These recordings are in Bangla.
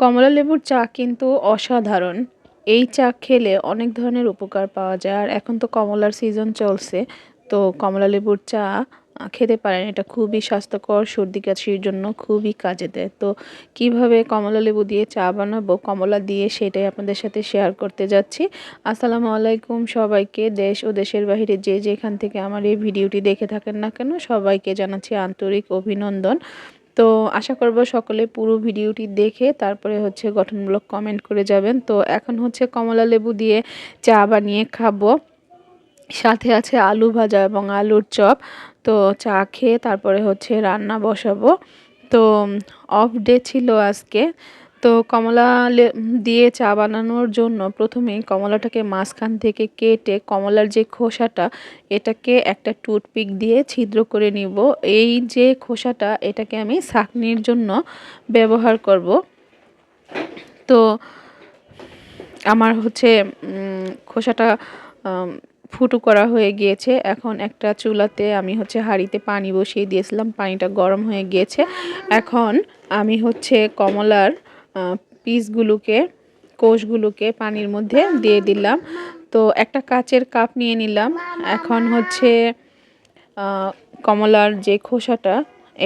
কমলা লেবুর চা কিন্তু অসাধারণ। এই চা খেলে অনেক ধরনের উপকার পাওয়া যায়। আর এখন তো কমলার সিজন চলছে, তো কমলা লেবুর চা খেতে পারেন। এটা খুবই স্বাস্থ্যকর, সর্দি কাশির জন্য খুবই কাজে দেয়। তো কীভাবে কমলা লেবু দিয়ে চা বানাবো, কমলা দিয়ে সেটাই আপনাদের সাথে শেয়ার করতে যাচ্ছি। আসসালামু আলাইকুম সবাইকে। দেশ ও দেশের বাইরে যে যেখান থেকে আমার এই ভিডিওটি দেখে থাকেন না কেন, সবাইকে জানাচ্ছি আন্তরিক অভিনন্দন। তো আশা করব সকলে পুরো ভিডিওটি দেখে তারপরে হচ্ছে গঠনমূলক কমেন্ট করে যাবেন। তো এখন হচ্ছে কমলা লেবু দিয়ে চা বানিয়ে খাব। সাথে আছে আলু ভাজা এবং আলুর চপ। তো চা খেয়ে তারপরে হচ্ছে রান্না বসাবো। তো অফ ডে ছিল আজকে। তো কমলা দিয়ে চা বানানোর জন্য প্রথমেই কমলাটাকে মাঝখান থেকে কেটে কমলার যে খোসাটা, এটাকে একটা টুথপিক দিয়ে ছিদ্র করে নিব। এই যে খোসাটা, এটাকে আমি ছাঁকনির জন্য ব্যবহার করব। তো আমার হচ্ছে খোসাটা ফুটো করা হয়ে গিয়েছে। এখন একটা চুলাতে আমি হচ্ছে হাঁড়িতে পানি বসিয়ে দিয়েছিলাম, পানিটা গরম হয়ে গিয়েছে। এখন আমি হচ্ছে কমলার পিসগুলোকে, কোষগুলোকে পানির মধ্যে দিয়ে দিলাম। তো একটা কাচের কাপ নিয়ে নিলাম। এখন হচ্ছে কমলার যে খোসাটা,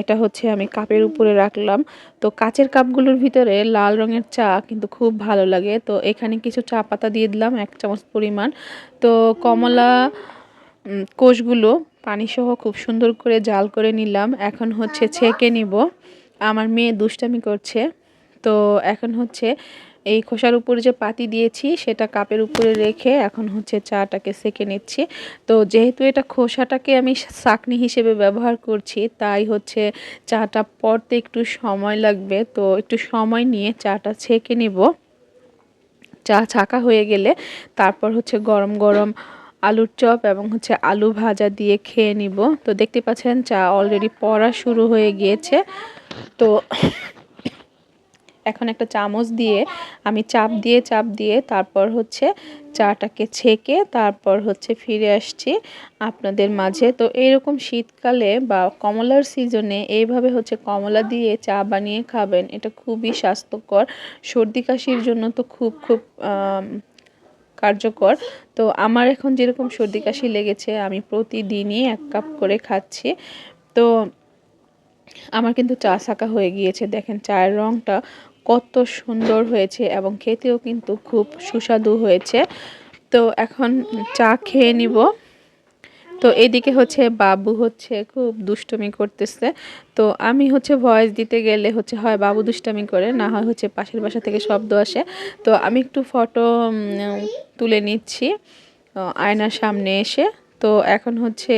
এটা হচ্ছে আমি কাপের উপরে রাখলাম। তো কাচের কাপগুলোর ভিতরে লাল রঙের চা কিন্তু খুব ভালো লাগে। তো এখানে কিছু চা পাতা দিয়ে দিলাম, এক চামচ পরিমাণ। তো কমলা কোষগুলো পানিসহ খুব সুন্দর করে জাল করে নিলাম। এখন হচ্ছে ছেঁকে নিব। আমার মেয়ে দুষ্টামি করছে। তো এখন হচ্ছে এই খোসার উপরে যে পাতি দিয়েছি, সেটা কাপের উপরে রেখে এখন হচ্ছে চাটাকে সেকে নিচ্ছি। তো যেহেতু এটা খোসাটাকে আমি চাকনি হিসেবে ব্যবহার করছি, তাই হচ্ছে চাটা পড়তে একটু সময় লাগবে। তো একটু সময় নিয়ে চাটা ছেঁকে নিব। চা ছাকা হয়ে গেলে তারপর হচ্ছে গরম গরম আলুর চপ এবং হচ্ছে আলু ভাজা দিয়ে খেয়ে নিব। তো দেখতে পাচ্ছেন চা অলরেডি পড়া শুরু হয়ে গিয়েছে। তো এখন একটা চামচ দিয়ে আমি চাপ দিয়ে চাপ দিয়ে তারপর হচ্ছে চাটাকে ছেঁকে তারপর হচ্ছে ফিরে আসছি আপনাদের মাঝে। তো এইরকম শীতকালে বা কমলার সিজনে এইভাবে হচ্ছে কমলা দিয়ে চা বানিয়ে খাবেন, এটা খুবই স্বাস্থ্যকর। সর্দি কাশির জন্য তো খুব খুব কার্যকর। তো আমার এখন যেরকম সর্দি কাশি লেগেছে, আমি প্রতিদিনই এক কাপ করে খাচ্ছি। তো আমার কিন্তু চা ছাকা হয়ে গিয়েছে, দেখেন চায়ের রঙটা কত সুন্দর হয়েছে এবং খেতেও কিন্তু খুব সুস্বাদু হয়েছে। তো এখন চা খেয়ে নিব। তো এদিকে হচ্ছে বাবু হচ্ছে খুব দুষ্টমি করতেছে। তো আমি হচ্ছে ভয়েস দিতে গেলে হচ্ছে হয় বাবু দুষ্টামি করে, না হয় হচ্ছে পাশের বাসা থেকে শব্দ আসে। তো আমি একটু ফটো তুলে নিচ্ছি আয়নার সামনে এসে। তো এখন হচ্ছে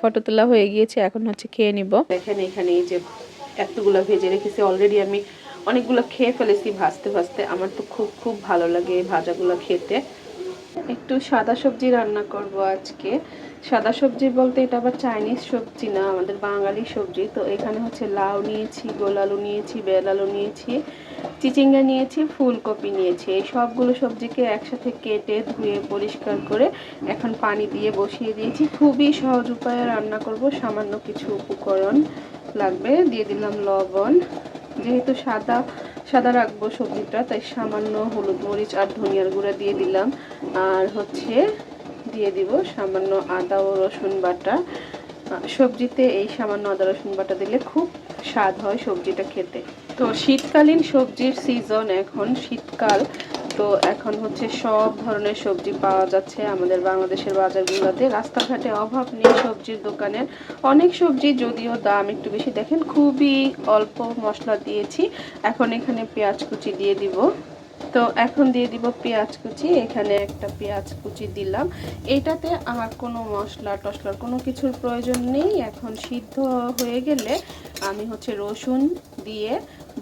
ফটো তোলা হয়ে গিয়েছে, এখন হচ্ছে খেয়ে নিব। দেখেন এখানে এই যে এতগুলো ভেজে রেখেছি অলরেডি আমি অনেকগুলো খেয়ে ফেলেছি, ভাজতে ভাজতে। আমার তো খুব খুব ভালো লাগে এই ভাজাগুলো খেতে। একটু সাদা সবজি রান্না করব আজকে। সাদা সবজি বলতে এটা আবার চাইনিজ সবজি না, আমাদের বাঙালি সবজি। তো এখানে হচ্ছে লাউ নিয়েছি, গোল আলু নিয়েছি, বেল আলু নিয়েছি, চিচিঙ্গা নিয়েছি, ফুলকপি নিয়েছি। এই সবগুলো সবজিকে একসাথে কেটে ধুয়ে পরিষ্কার করে এখন পানি দিয়ে বসিয়ে দিয়েছি। খুবই সহজ উপায়ে রান্না করব, সামান্য কিছু উপকরণ লাগবে। দিয়ে দিলাম লবণ। যেহেতু সাদা সাদা রাখব সবজিটা, তাই সামান্য হলুদ মরিচ আর ধনিয়ার গুঁড়া দিয়ে দিলাম। আর হচ্ছে দিয়ে দিব সামান্য আদা ও রসুন বাটা। সবজিতে এই সামান্য আদা রসুন বাটা দিলে খুব স্বাদ হয় সবজিটা খেতে। তো শীতকালীন সবজির সিজন এখন, শীতকাল। তো এখন হচ্ছে সব ধরনের সবজি পাওয়া যাচ্ছে আমাদের বাংলাদেশের বাজারগুলোতে। রাস্তাঘাটে অভাব নেই সবজির দোকানের। অনেক সবজি যদিও দাম একটু বেশি। দেখেন, খুবই অল্প মশলা দিয়েছি। এখন এখানে পেঁয়াজ কুচি দিয়ে দিব। তো এখন দিয়ে দিব পেঁয়াজ কুচি। এখানে একটা পেঁয়াজ কুচি দিলাম। এটাতে আর কোনো মশলা টশলার কোনো কিছুর প্রয়োজন নেই। এখন সিদ্ধ হয়ে গেলে আমি হচ্ছে রসুন দিয়ে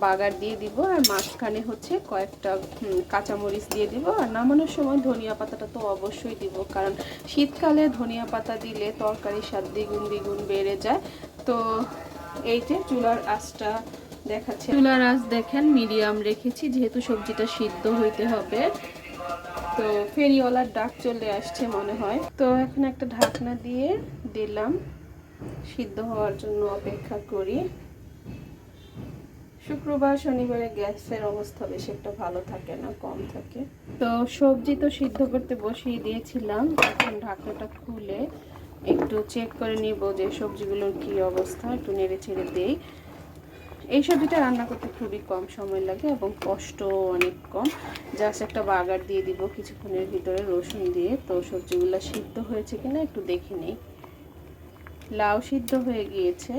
বাগার দিয়ে দিব। আর মাঝখানে হচ্ছে কয়েকটা কাঁচামরিচ দিয়ে দিব। আর নামানোর সময় ধনিয়া পাতাটা তো অবশ্যই দিব। কারণ শীতকালে ধনিয়া পাতা দিলে তরকারির স্বাদ দ্বিগুণ দ্বিগুণ বেড়ে যায়। তো এই যে চুলার আঁচটা দেখাচ্ছে। চুলার আঁচ দেখেন, মিডিয়াম রেখেছি, যেহেতু সবজিটা সিদ্ধ হইতে হবে। তো ফেরিওয়ালার ডাক চলে আসছে মনে হয়। তো এখন একটা ঢাকনা দিয়ে দিলাম। সিদ্ধ হওয়ার জন্য অপেক্ষা করি। শুক্রবার, শনিবারে গ্যাসের অবস্থা বেশি একটা ভালো থাকে না, কম থাকে। তো সবজি তো সিদ্ধ করতে বসিয়ে দিয়েছিলাম। এখন ঢাকনাটা খুলে একটু চেক করে নিব যে সবজিগুলোর কি অবস্থা, একটু নেড়ে ছেড়ে দেই। এই সবজিটা রান্না করতে খুবই কম সময় লাগে এবং কষ্ট অনেক কম। জাস্ট একটা বাগার দিয়ে দিব কিছুক্ষণের ভিতরে রসুন দিয়ে। তো সবজিগুলো সিদ্ধ হয়েছে কিনা একটু দেখে নিই। লাউ সিদ্ধ হয়ে গিয়েছে।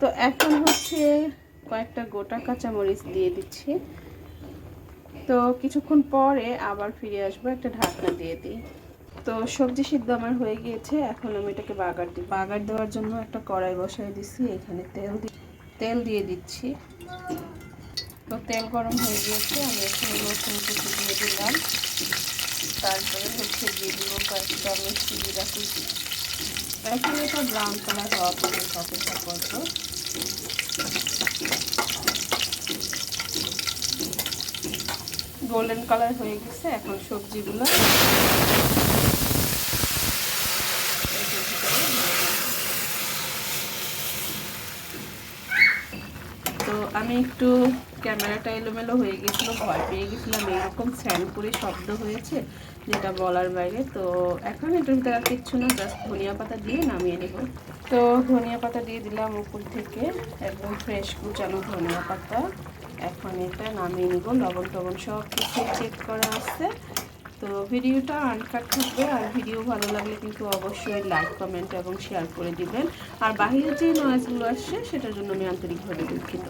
তো এখন হচ্ছে কয়েকটা গোটা কাঁচামরিচ দিয়ে দিচ্ছি। তো কিছুক্ষণ পরে আবার ফিরে আসব, একটা ঢাকনা দিয়ে দিই। তো সবজি সিদ্ধ আমার হয়ে গিয়েছে, এখন আমি এটাকে বাগার দিই বাগার দেওয়ার জন্য একটা কড়াই বসাই দিচ্ছি এখানে তেল তেল দিয়ে দিচ্ছি। তো তেল গরম হয়ে গিয়েছে, আমি এখানে রসুন কুচি দিয়ে দিলাম। তারপরে হচ্ছে দিয়ে দিব কয়েকটা মিষ্টি জিরা কুচি এখন এটা ব্রাউন কালার হওয়া পর্যন্ত অপেক্ষা করব গোল্ডেন কালার হয়ে গেছে, এখন সবজিগুলো তো আমি একটু ক্যামেরাটা এলোমেলো হয়ে গেছিল, ভয় পেয়ে গেছিলাম। এরকম স্যান করে শব্দ হয়েছে যেটা বলার বাইরে। তো এখন এটার ভিতরে কিচ্ছু না জাস্ট ধনিয়া পাতা দিয়ে নামিয়ে নেব। তো ধনিয়া পাতা দিয়ে দিলাম উপর থেকে একদম ফ্রেশ কুচানো ধনিয়া পাতা। এখন এটা নামিয়ে নিব। লবণ টবণ সব কিছু চেক করা আছে। তো ভিডিওটা আনকাট থাকবে, আর ভিডিও ভালো লাগলে কিন্তু অবশ্যই লাইক কমেন্ট এবং শেয়ার করে দিবেন। আর বাহিরে যে নয়েজগুলো আসছে, সেটার জন্য আমি আন্তরিকভাবে দুঃখিত।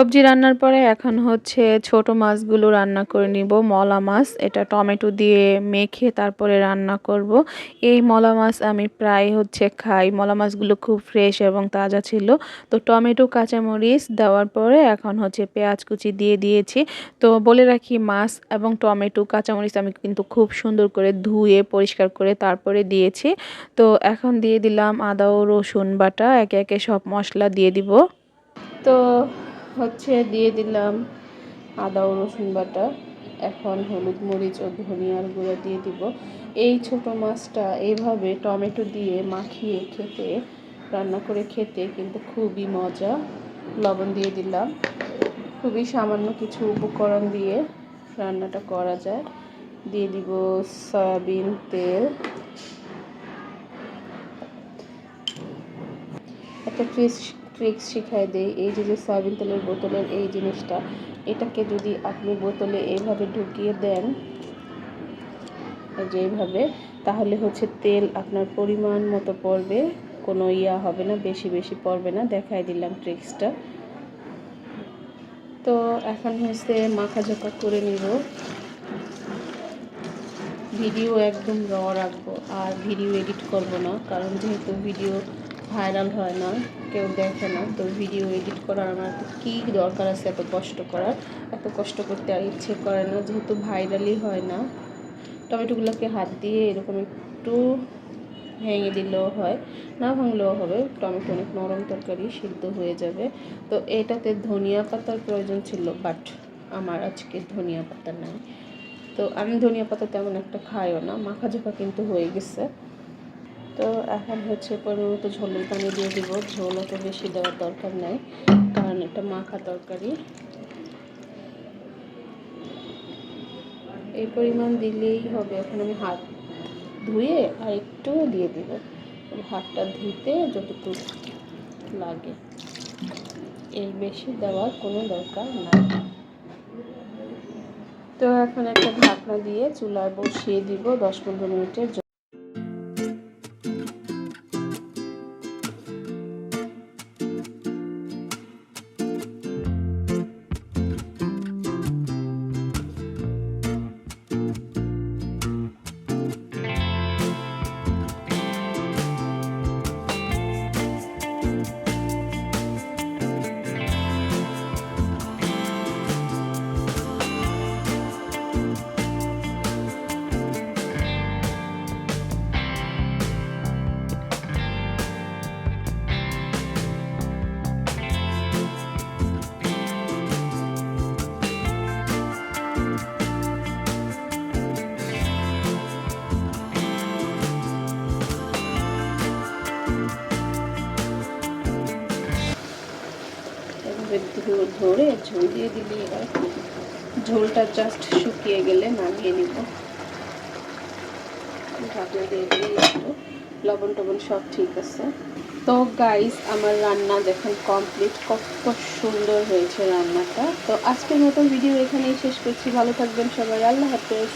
সবজি রান্নার পরে এখন হচ্ছে ছোট মাছগুলো রান্না করে নিব। মলা মাছ, এটা টমেটো দিয়ে মেখে তারপরে রান্না করব। এই মলা মাছ আমি প্রায় হচ্ছে খাই। মলা মাছগুলো খুব ফ্রেশ এবং তাজা ছিল। তো টমেটো, কাঁচামরিচ দেওয়ার পরে এখন হচ্ছে পেঁয়াজ কুচি দিয়ে দিয়েছি। তো বলে রাখি মাছ এবং টমেটো, কাঁচামরিচ আমি কিন্তু খুব সুন্দর করে ধুয়ে, পরিষ্কার করে তারপরে দিয়েছি। তো এখন দিয়ে দিলাম আদা ও রসুন বাটা। একে একে সব মশলা দিয়ে দিব। তো হচ্ছে দিয়ে দিলাম আদা ও রসুন বাটা, এখন হলুদ মরিচ ও ধনিয়ার গুঁড়ো দিয়ে দিব। এই ছোট মাছটা এইভাবে টমেটো দিয়ে মাখিয়ে খেতে, রান্না করে খেতে কিন্তু খুবই মজা। লবণ দিয়ে দিলাম। খুবই সামান্য কিছু উপকরণ দিয়ে রান্নাটা করা যায়। দিয়ে দিব সয়াবিন তেল। একটা ফ্রিজ ট্রিক্স শিখাই দেই, এই যে যে সয়াবিন তেলের বোতলের এই জিনিসটা, এটাকে যদি আপনি বোতলে এইভাবে ঢুকিয়ে দেন যে এইভাবে, তাহলে হচ্ছে তেল আপনার পরিমাণ মতো পড়বে, কোনো ইয়া হবে না, বেশি বেশি পড়বে না, দেখাই দিলাম ট্রিক্সটা তো এখন হচ্ছে মাখা করে নিব। ভিডিও একদম র রাখব, আর ভিডিও এডিট করব না, কারণ যেহেতু ভিডিও ভাইরাল হয় না, কেউ দেখে না। তো ভিডিও এডিট করার আমার কী দরকার আছে এত কষ্ট করার? এত কষ্ট করতে আর ইচ্ছে করে না, যেহেতু ভাইরালই হয় না। টমেটোগুলোকে হাত দিয়ে এরকম একটু ভেঙে দিলেও হয়, না ভাঙলেও হবে। টমেটো অনেক নরম তরকারি, সিদ্ধ হয়ে যাবে। তো এটাতে ধনিয়া পাতার প্রয়োজন ছিল বাট আমার আজকে ধনিয়া পাতা নাই। তো আমি ধনিয়া পাতা তেমন একটা খাইও না মাখা ঝোঁকা কিন্তু হয়ে গেছে। তো এখন হচ্ছে পরিমাণ মতো ঝোলের পানি দিয়ে দিব। ঝোল অত বেশি দেওয়ার দরকার নাই, কারণ এটা মাখা তরকারি। এই পরিমাণ দিলেই হবে। এখন আমি হাত ধুয়ে আর একটু দিয়ে দিব। হাতটা ধুতে যতটুকু লাগে। এর বেশি দেওয়ার কোনো দরকার নাই। তো এখন একটা ঢাকনা দিয়ে চুলায় বসিয়ে দিব দশ পনেরো মিনিটের ধরে ঝোল দিয়ে দিলি এবার। ঝোলটা জাস্ট শুকিয়ে গেলে নামিয়ে নিব। লবণ টবণ সব ঠিক আছে। তো গাইস আমার রান্না দেখেন কমপ্লিট কত সুন্দর হয়েছে রান্নাটা। তো আজকের মতন ভিডিও এখানেই শেষ করছি। ভালো থাকবেন সবাই। আল্লাহ হাফেজ।